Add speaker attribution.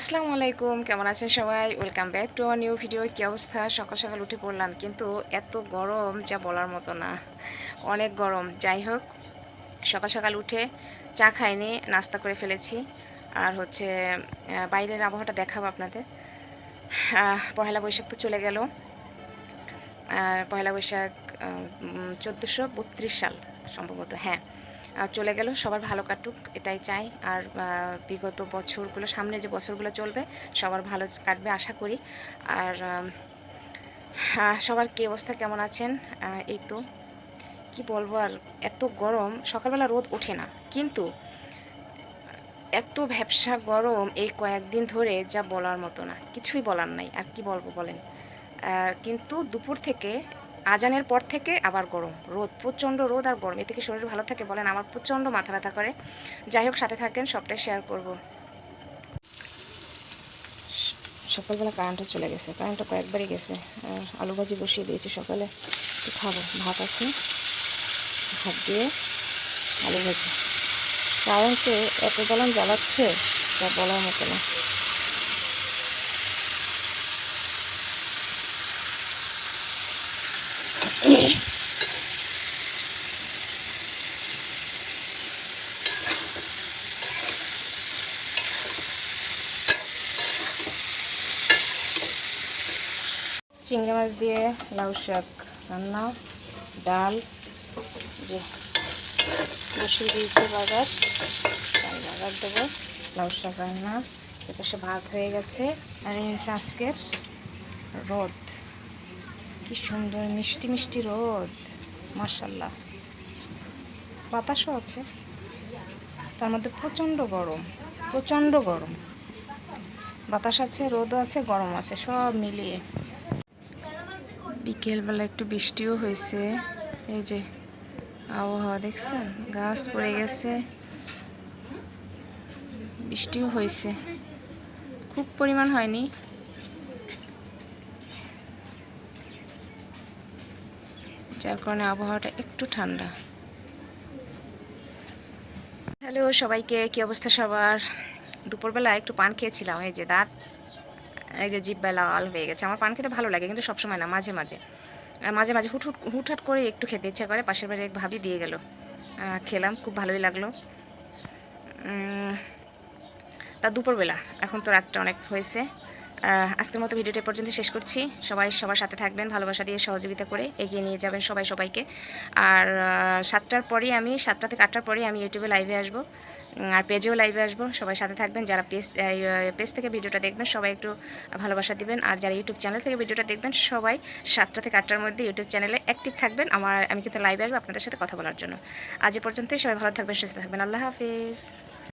Speaker 1: আসসালামু আলাইকুম, কেমন আছেন সবাই? Welcome back to our new video কী অবস্থা? সকাল সকাল উঠে পড়লাম, কিন্তু এত গরম যা বলার মতো না। অনেক গরম। যাই হোক, সকাল সকাল উঠে চা খাইনি, নাস্তা করে ফেলেছি। আর হচ্ছে বাইরের আবহাওয়াটা দেখাবো আপনাদের। পহেলা বৈশাখ তো চলে গেল। পহেলা বৈশাখ চোদ্দোশো সাল সম্ভবত হ্যাঁ। চলে গেল সবার ভালো কাটুক এটাই চাই। আর বিগত বছরগুলো সামনে যে বছরগুলো চলবে সবার ভালো কাটবে আশা করি। আর আম, সবার কী অবস্থা কেমন আছেন? এই তো কি বলব আর এত গরম সকালবেলা রোদ ওঠে না। কিন্তু এত ভ্যাবসা গরম এই কয়েকদিন ধরে যা বলার মতো না কিছুই বলার নাই আর কি বলব বলেন। কিন্তু দুপুর থেকে আজানের পর থেকে আবার গরম। রোদ, প্রচণ্ড রোদ আর গরম। এ থেকে শরীর ভালো থাকে বলেন? আমার প্রচণ্ড মাথা ব্যথা করে। যাই হোক, সাথে থাকেন, সবটাই শেয়ার করব। সকালবেলা কারেন্টও চলে গেছে। কারেন্টটা কয়েকবারই গেছে। আলু ভাজি বসিয়ে দিয়েছি সকালে। খাব। ভাত আছে। ভাত দিয়ে আলু ভাজি। কারেন্টে এত জ্বালান জ্বালাচ্ছে, তা বলার মতো না। চিংড়ি মাছ দিয়ে লাউ শাক রান্না, ডাল, যে বসিয়ে দিয়েছি বাজার বাগার দেবো, লাউ শাক রান্না। এপাশে ভাত হয়ে গেছে। আর আজকের রোদ। কি সুন্দর, মিষ্টি মিষ্টি রোদ। মার্শাল্লাহ বাতাসও আছে। তার মধ্যে প্রচণ্ড গরম প্রচণ্ড গরম। বাতাস আছে, রোদও আছে গরম আছে, সব মিলিয়ে। বিকেলবেলা একটু বৃষ্টিও হয়েছে। এই যে আবহাওয়া দেখছেন? গাছ পড়ে গেছে। বৃষ্টিও হয়েছে। খুব পরিমাণ হয়নি। যার কারণে আবহাওয়াটা একটু ঠান্ডা। হ্যালো সবাইকে, কি অবস্থা সবার? দুপুরবেলা একটু পান খেয়েছিলাম, এই যে দাঁত, এই যে জিব্বা লাল হয়ে গেছে। আমার পান খেতে ভালো লাগে, কিন্তু সবসময় না, মাঝে মাঝে। মাঝে মাঝে হুট হুট হুটহাট করে একটু খেতে ইচ্ছা করে, পাশের বাড়ি এক ভাবি দিয়ে গেল। খেলাম, খুব ভালোই লাগল। তা দুপুরবেলা, এখন তো রাতটা অনেক হয়েছে। আজকের মতো ভিডিওটা পর্যন্ত শেষ করছি। সবাই সবার সাথে থাকবেন, ভালোবাসা দিয়ে সহযোগিতা করে এগিয়ে নিয়ে যাবেন সবাই সবাইকে। আর সাতটার পরেই আমি, সাতটা থেকে আটটার পরেই আমি ইউটিউবে লাইভে আসব। আর পেজেও লাইভে আসব। সবাই সাথে থাকবেন। যারা পেজ পেজ থেকে ভিডিওটা দেখবেন, সবাই একটু ভালোবাসা দিবেন। আর যারা ইউটিউব চ্যানেল থেকে ভিডিওটা দেখবেন, সবাই সাতটা থেকে আটটার মধ্যে ইউটিউব চ্যানেলে অ্যাক্টিভ থাকবেন। আমার, আমি কিন্তু লাইভে আসব আপনাদের সাথে কথা বলার জন্য। আজ পর্যন্তই। সবাই ভালো থাকবেন, সুস্থ থাকবেন। আল্লাহ হাফিজ।